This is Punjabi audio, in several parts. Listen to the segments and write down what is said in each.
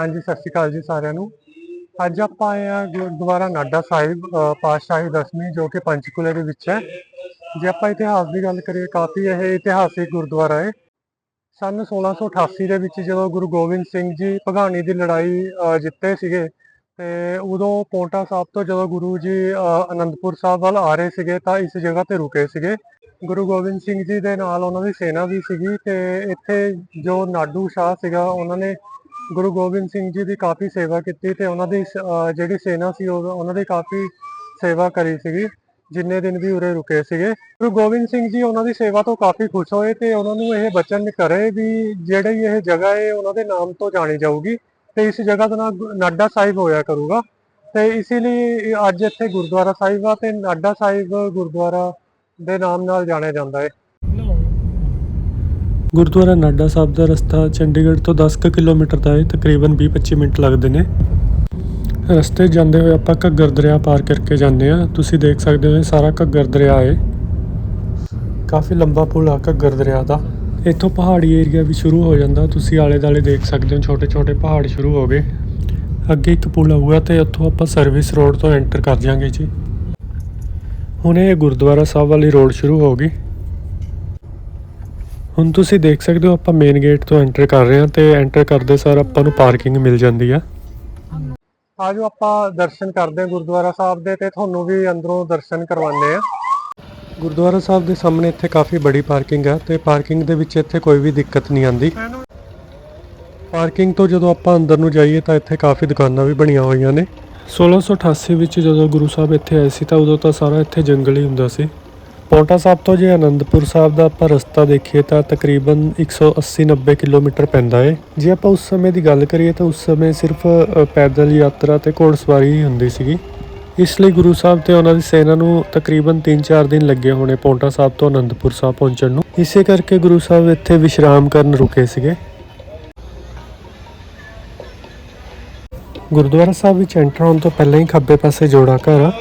ਹਾਂਜੀ, ਸਤਿ ਸ਼੍ਰੀ ਅਕਾਲ ਜੀ ਸਾਰਿਆਂ ਨੂੰ। ਅੱਜ ਆਪਾਂ ਆਏ ਆ ਗੁਰਦੁਆਰਾ ਨਾਡਾ ਸਾਹਿਬ ਪਾਤਸ਼ਾਹੀ ਦਸਵੀਂ ਜੋ ਕਿ ਪੰਚਕੂਲੇ ਦੇ ਵਿੱਚ ਹੈ। ਜੇ ਆਪਾਂ ਇਤਿਹਾਸ ਦੀ ਗੱਲ ਕਰੀਏ, ਕਾਫੀ ਇਹ ਇਤਿਹਾਸਿਕ ਗੁਰਦੁਆਰਾ ਹੈ। ਸਨ 1688 ਦੇ ਵਿੱਚ ਜਦੋਂ ਗੁਰੂ ਗੋਬਿੰਦ ਸਿੰਘ ਜੀ ਭਗਾਣੀ ਦੀ ਲੜਾਈ ਜਿੱਤੇ ਸੀਗੇ, ਤੇ ਉਦੋਂ ਪੌਂਟਾ ਸਾਹਿਬ ਤੋਂ ਜਦੋਂ ਗੁਰੂ ਜੀ ਅਨੰਦਪੁਰ ਸਾਹਿਬ ਵੱਲ ਆ ਰਹੇ ਸੀਗੇ, ਤਾਂ ਇਸ ਜਗ੍ਹਾ ਤੇ ਰੁਕੇ ਸੀਗੇ। ਗੁਰੂ ਗੋਬਿੰਦ ਸਿੰਘ ਜੀ ਦੇ ਨਾਲ ਉਹਨਾਂ ਦੀ ਸੈਨਾ ਵੀ ਸੀਗੀ, ਤੇ ਇੱਥੇ ਜੋ ਨਾਡੂ ਸ਼ਾਹ ਸੀਗਾ, ਉਹਨਾਂ ਨੇ ਗੁਰੂ ਗੋਬਿੰਦ ਸਿੰਘ ਜੀ ਦੀ ਕਾਫੀ ਸੇਵਾ ਕੀਤੀ ਤੇ ਉਹਨਾਂ ਦੀ ਜਿਹੜੀ ਸੈਨਾ ਸੀ ਉਹ- ਉਹਨਾਂ ਦੀ ਕਾਫੀ ਸੇਵਾ ਕਰੀ ਸੀਗੀ, ਜਿੰਨੇ ਦਿਨ ਵੀ ਉਰੇ ਰੁਕੇ ਸੀਗੇ। ਗੁਰੂ ਗੋਬਿੰਦ ਸਿੰਘ ਜੀ ਉਹਨਾਂ ਦੀ ਸੇਵਾ ਤੋਂ ਕਾਫੀ ਖੁਸ਼ ਹੋਏ ਤੇ ਉਹਨਾਂ ਨੂੰ ਇਹ ਬਚਨ ਕਰੇ ਵੀ ਜਿਹੜੀ ਇਹ ਜਗ੍ਹਾ ਹੈ ਉਹਨਾਂ ਦੇ ਨਾਮ ਤੋਂ ਜਾਣੀ ਜਾਊਗੀ ਤੇ ਇਸ ਜਗ੍ਹਾ ਦਾ ਨਾਮ ਨਾਡਾ ਸਾਹਿਬ ਹੋਇਆ ਕਰੂਗਾ। ਤੇ ਇਸ ਲਈ ਅੱਜ ਇੱਥੇ ਗੁਰਦੁਆਰਾ ਸਾਹਿਬ ਆ ਤੇ ਨਾਡਾ ਸਾਹਿਬ ਗੁਰਦੁਆਰਾ ਦੇ ਨਾਮ ਨਾਲ ਜਾਣਿਆ ਜਾਂਦਾ ਹੈ ਗੁਰਦੁਆਰਾ ਨਾਡਾ ਸਾਹਿਬ ਦਾ ਰਸਤਾ ਚੰਡੀਗੜ੍ਹ ਤੋਂ 10 ਕੁ ਕਿਲੋਮੀਟਰ ਦਾ ਹੈ, ਤਕਰੀਬਨ 20-25 ਮਿੰਟ ਲੱਗਦੇ ਨੇ। ਰਸਤੇ ਜਾਂਦੇ ਹੋਏ ਆਪਾਂ ਘੱਗਰ ਦਰਿਆ ਪਾਰ ਕਰਕੇ ਜਾਂਦੇ ਆ ਤੁਸੀਂ ਦੇਖ ਸਕਦੇ ਹੋ ਇਹ ਸਾਰਾ ਘੱਗਰ ਦਰਿਆ ਹੈ। ਕਾਫੀ ਲੰਬਾ ਪੁਲ ਆ ਘੱਗਰ ਦਰਿਆ ਦਾ। ਇੱਥੋਂ ਪਹਾੜੀ ਏਰੀਆ ਵੀ ਸ਼ੁਰੂ ਹੋ ਜਾਂਦਾ। ਤੁਸੀਂ ਆਲੇ-ਦਾਲੇ ਦੇਖ ਸਕਦੇ ਹੋ, ਛੋਟੇ-ਛੋਟੇ ਪਹਾੜ ਸ਼ੁਰੂ ਹੋ ਗਏ। ਅੱਗੇ ਇੱਕ ਪੁਲ ਆਊਗਾ ਤੇ ਉੱਥੋਂ ਆਪਾਂ ਸਰਵਿਸ ਰੋਡ ਤੋਂ ਐਂਟਰ ਕਰ ਜਾਾਂਗੇ ਜੀ। ਹੁਣ ਇਹ ਗੁਰਦੁਆਰਾ ਸਾਹਿਬ ਵਾਲੀ ਰੋਡ ਸ਼ੁਰੂ ਹੋ ਗਈ। ਹੁਣ ਤੁਸੀਂ ਦੇਖ ਸਕਦੇ ਹੋ ਆਪਾਂ ਮੇਨ ਗੇਟ ਤੋਂ ਐਂਟਰ ਕਰ ਰਹੇ ਹਾਂ ਤੇ ਐਂਟਰ ਕਰਦੇ ਸਾਰ ਆਪਾਂ ਨੂੰ ਪਾਰਕਿੰਗ ਮਿਲ ਜਾਂਦੀ ਆ। ਆਜੋ ਆਪਾਂ ਦਰਸ਼ਨ ਕਰਦੇ ਹਾਂ ਗੁਰਦੁਆਰਾ ਸਾਹਿਬ ਦੇ ਤੇ ਤੁਹਾਨੂੰ ਵੀ ਅੰਦਰੋਂ ਦਰਸ਼ਨ ਕਰਵਾਉਂਦੇ ਆ ਗੁਰਦੁਆਰਾ ਸਾਹਿਬ ਦੇ ਸਾਹਮਣੇ ਇੱਥੇ ਕਾਫੀ ਬੜੀ ਪਾਰਕਿੰਗ ਆ ਤੇ ਪਾਰਕਿੰਗ ਦੇ ਵਿੱਚ ਇੱਥੇ ਕੋਈ ਵੀ ਦਿੱਕਤ ਨਹੀਂ ਆਂਦੀ ਪਾਰਕਿੰਗ ਤੋਂ ਜਦੋਂ ਆਪਾਂ ਅੰਦਰ ਨੂੰ ਜਾਈਏ ਤਾਂ ਇੱਥੇ ਕਾਫੀ ਦੁਕਾਨਾਂ ਵੀ ਬਣੀਆਂ ਹੋਈਆਂ ਨੇ। 1688 ਵਿੱਚ ਜਦੋਂ ਗੁਰੂ ਸਾਹਿਬ ਇੱਥੇ ਆਏ ਸੀ ਤਾਂ ਉਦੋਂ ਤਾਂ ਸਾਰਾ ਇੱਥੇ ਜੰਗਲ ਹੀ ਹੁੰਦਾ ਸੀ। ਪੌਂਟਾ ਸਾਹਿਬ ਤੋਂ ਜੇ ਅਨੰਦਪੁਰ ਸਾਹਿਬ ਦਾ ਆਪਾਂ ਰਸਤਾ ਦੇਖੀਏ ਤਾਂ ਤਕਰੀਬਨ 180-90 ਕਿਲੋਮੀਟਰ ਪੈਂਦਾ ਏ। ਜੇ ਆਪਾਂ ਉਸ ਸਮੇਂ ਦੀ ਗੱਲ ਕਰੀਏ ਤਾਂ ਉਸ ਸਮੇਂ ਸਿਰਫ ਪੈਦਲ ਯਾਤਰਾ ਤੇ ਘੋੜਸਵਾਰੀ ਹੀ ਹੁੰਦੀ ਸੀਗੀ। ਇਸ ਲਈ ਗੁਰੂ ਸਾਹਿਬ ਤੇ ਉਹਨਾਂ ਦੀ ਸੈਨਾ ਨੂੰ ਤਕਰੀਬਨ 3-4 ਦਿਨ ਲੱਗੇ ਹੋਣੇ ਪੌਂਟਾ ਸਾਹਿਬ ਤੋਂ ਅਨੰਦਪੁਰ ਸਾਹਿਬ ਪਹੁੰਚਣ ਨੂੰ। ਇਸੇ ਕਰਕੇ ਗੁਰੂ ਸਾਹਿਬ ਇੱਥੇ ਵਿਸ਼ਰਾਮ ਕਰਨ ਰੁਕੇ ਸੀਗੇ। ਗੁਰਦੁਆਰਾ ਸਾਹਿਬ ਵਿੱਚ ਐਂਟਰ ਹੋਣ ਤੋਂ ਪਹਿਲਾਂ ਹੀ ਖੱਬੇ ਪਾਸੇ ਜੋੜਾ ਘਰ ਆ।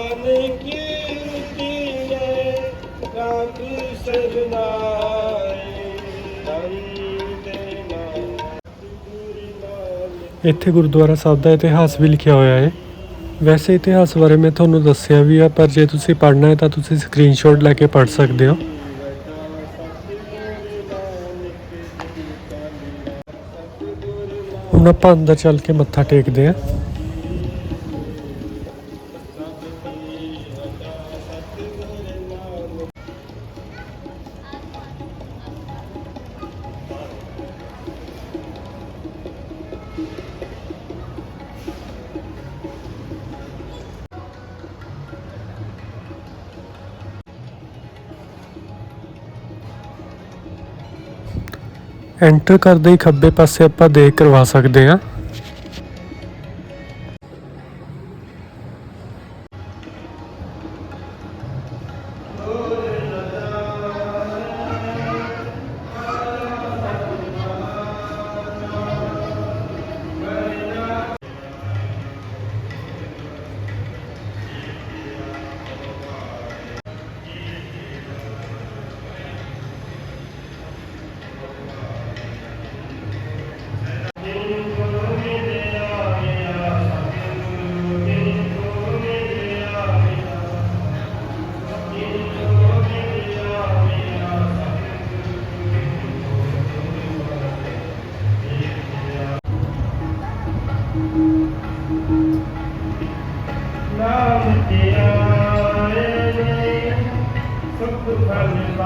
ਇੱਥੇ ਗੁਰਦੁਆਰਾ ਸਾਹਿਬ ਦਾ ਇਤਿਹਾਸ ਵੀ ਲਿਖਿਆ ਹੋਇਆ ਹੈ। ਵੈਸੇ ਇਤਿਹਾਸ ਬਾਰੇ ਮੈਂ ਤੁਹਾਨੂੰ ਦੱਸਿਆ ਵੀ ਆ, ਪਰ ਜੇ ਤੁਸੀਂ ਪੜ੍ਹਨਾ ਹੈ ਤਾਂ ਤੁਸੀਂ ਸਕਰੀਨਸ਼ਾਟ ਲੈ ਕੇ ਪੜ੍ਹ ਸਕਦੇ ਹੋ। ਹੁਣ ਆਪਾਂ ਅੰਦਰ ਚੱਲ ਕੇ ਮੱਥਾ ਟੇਕਦੇ ਹਾਂ। ਐਂਟਰ ਕਰਦੇ ਹੀ ਖੱਬੇ ਪਾਸੇ ਆਪਾਂ ਦੇਖ ਕਰਵਾ ਸਕਦੇ ਹਾਂ। Thank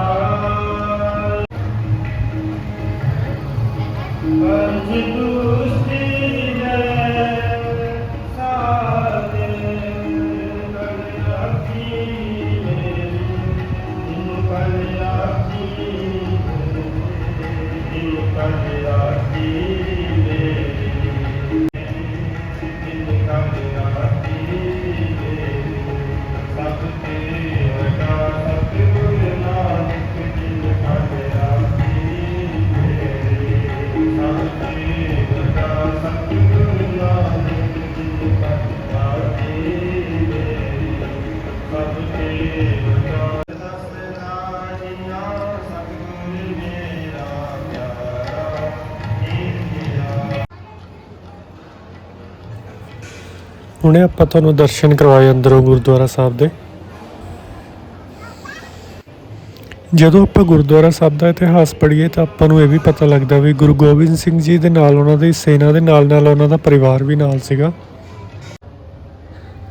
you. ਹੁਣੇ ਆਪਾਂ ਤੁਹਾਨੂੰ ਦਰਸ਼ਨ ਕਰਵਾਏ ਅੰਦਰੋਂ ਗੁਰਦੁਆਰਾ ਸਾਹਿਬ ਦੇ। ਜਦੋਂ ਆਪਾਂ ਗੁਰਦੁਆਰਾ ਸਾਹਿਬ ਦਾ ਇਤਿਹਾਸ ਪੜ੍ਹੀਏ ਤਾਂ ਆਪਾਂ ਨੂੰ ਇਹ ਵੀ ਪਤਾ ਲੱਗਦਾ ਵੀ ਗੁਰੂ ਗੋਬਿੰਦ ਸਿੰਘ ਜੀ ਦੇ ਨਾਲ ਉਹਨਾਂ ਦੀ ਸੈਨਾ ਦੇ ਨਾਲ ਨਾਲ ਉਹਨਾਂ ਦਾ ਪਰਿਵਾਰ ਵੀ ਨਾਲ ਸੀਗਾ।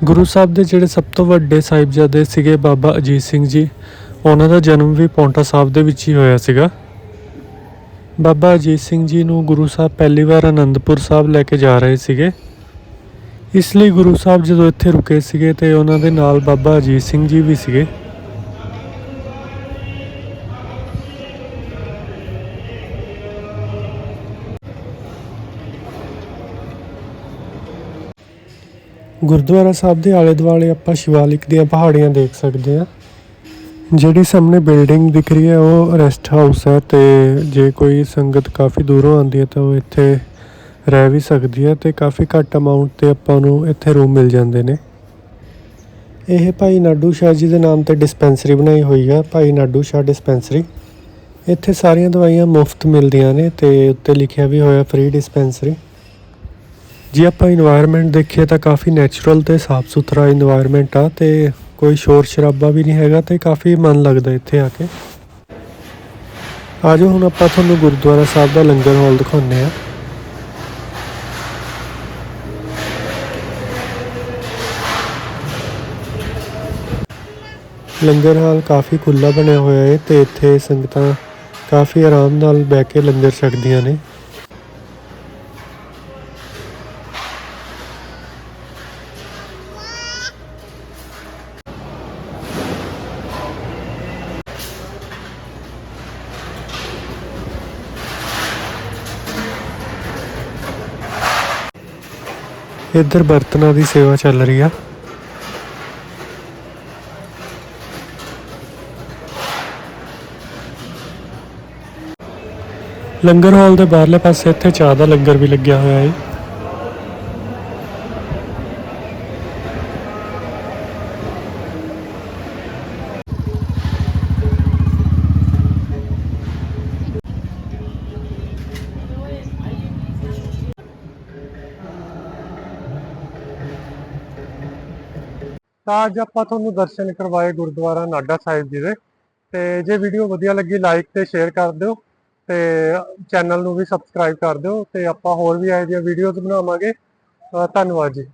ਗੁਰੂ ਸਾਹਿਬ ਦੇ ਜਿਹੜੇ ਸਭ ਤੋਂ ਵੱਡੇ ਸਾਹਿਬਜ਼ਾਦੇ ਸੀਗੇ ਬਾਬਾ ਅਜੀਤ ਸਿੰਘ ਜੀ, ਉਹਨਾਂ ਦਾ ਜਨਮ ਵੀ ਪੌਂਟਾ ਸਾਹਿਬ ਦੇ ਵਿੱਚ ਹੀ ਹੋਇਆ ਸੀਗਾ। ਬਾਬਾ ਅਜੀਤ ਸਿੰਘ ਜੀ ਨੂੰ ਗੁਰੂ ਸਾਹਿਬ ਪਹਿਲੀ ਵਾਰ ਅਨੰਦਪੁਰ ਸਾਹਿਬ ਲੈ ਕੇ ਜਾ ਰਹੇ ਸੀਗੇ। ਇਸ ਲਈ ਗੁਰੂ ਸਾਹਿਬ ਜਦੋਂ ਇੱਥੇ ਰੁਕੇ ਸੀਗੇ ਤੇ ਉਹਨਾਂ ਦੇ ਨਾਲ ਬਾਬਾ ਅਜੀਤ ਸਿੰਘ ਜੀ ਵੀ ਸੀਗੇ। ਗੁਰਦੁਆਰਾ ਸਾਹਿਬ ਦੇ ਆਲੇ ਦੁਆਲੇ ਆਪਾਂ ਸ਼ਿਵਾਲਿਕ ਦੀਆਂ ਪਹਾੜੀਆਂ ਦੇਖ ਸਕਦੇ ਹਾਂ। ਜਿਹੜੀ ਸਾਹਮਣੇ ਬਿਲਡਿੰਗ ਦਿਖ ਰਹੀ ਹੈ, ਉਹ ਰੈਸਟ ਹਾਊਸ ਹੈ ਤੇ ਜੇ ਕੋਈ ਸੰਗਤ ਕਾਫੀ ਦੂਰੋਂ ਆਉਂਦੀ ਹੈ ਤਾਂ ਉਹ ਇੱਥੇ ਰਹਿ ਵੀ ਸਕਦੀ ਹੈ ਤੇ ਕਾਫੀ ਘੱਟ ਅਮਾਉਂਟ ਤੇ ਆਪਾਂ ਨੂੰ ਇੱਥੇ ਰੂਮ ਮਿਲ ਜਾਂਦੇ ਨੇ। ਇਹ ਭਾਈ ਨਾਡੂ ਸ਼ਾਹ ਜੀ ਦੇ ਨਾਮ ਤੇ ਡਿਸਪੈਂਸਰੀ ਬਣਾਈ ਹੋਈ ਆ, ਭਾਈ ਨਾਡੂ ਸ਼ਾਹ ਡਿਸਪੈਂਸਰੀ ਇੱਥੇ ਸਾਰੀਆਂ ਦਵਾਈਆਂ ਮੁਫਤ ਮਿਲਦੀਆਂ ਨੇ ਤੇ ਉੱਤੇ ਲਿਖਿਆ ਵੀ ਹੋਇਆ ਫ੍ਰੀ ਡਿਸਪੈਂਸਰੀ ਜੇ ਆਪਾਂ এনवायरमेंट ਦੇਖੀਏ ਤਾਂ ਕਾਫੀ ਨੇਚਰਲ ਤੇ ਸਾਫ਼ ਸੁਥਰਾ এনवायरमेंट ਆ ਤੇ ਕੋਈ ਸ਼ੋਰ ਸ਼ਰਾਬਾ ਵੀ ਨਹੀਂ ਹੈਗਾ ਤੇ ਕਾਫੀ ਮਨ ਲੱਗਦਾ ਇੱਥੇ ਆ ਕੇ। ਆਜੋ ਹੁਣ ਆਪਾਂ ਤੁਹਾਨੂੰ ਗੁਰਦੁਆਰਾ ਸਾਹਿਬ ਦਾ ਲੰਗਰ ਹਾਲ ਦਿਖਾਉਂਦੇ ਆ ਲੰਗਰ ਹਾਲ ਕਾਫੀ ਖੁੱਲਾ ਬਣਿਆ ਹੋਇਆ ਹੈ ਤੇ ਇੱਥੇ ਸੰਗਤਾਂ ਕਾਫੀ ਆਰਾਮ ਨਾਲ ਬਹਿ ਕੇ ਲੰਗਰ ਛਕਦੀਆਂ ਨੇ। ਇੱਧਰ ਬਰਤਨਾਂ ਦੀ ਸੇਵਾ ਚੱਲ ਰਹੀ ਆ। ਲੰਗਰ ਹਾਲ ਦੇ ਬਾਹਰਲੇ ਪਾਸੇ ਇੱਥੇ ਚਾਹ ਦਾ ਲੰਗਰ ਵੀ ਲੱਗਿਆ ਹੋਇਆ ਹੈ। ਤਾਂ ਅੱਜ ਆਪਾਂ ਤੁਹਾਨੂੰ ਦਰਸ਼ਨ ਕਰਵਾਏ ਗੁਰਦੁਆਰਾ ਨਾਡਾ ਸਾਹਿਬ ਜੀ ਦੇ। ਤੇ ਜੇ ਵੀਡੀਓ ਵਧੀਆ ਲੱਗੀ ਲਾਈਕ ਤੇ ਸ਼ੇਅਰ ਕਰ ਦਿਓ। ਤੇ ਚੈਨਲ ਨੂੰ ਵੀ ਸਬਸਕ੍ਰਾਈਬ ਕਰ ਦਿਓ ਤੇ ਆਪਾਂ ਹੋਰ ਵੀ ਇਹੋ ਜਿਹੀਆਂ ਵੀਡੀਓਜ਼ ਬਣਾਵਾਂਗੇ। ਧੰਨਵਾਦ ਜੀ।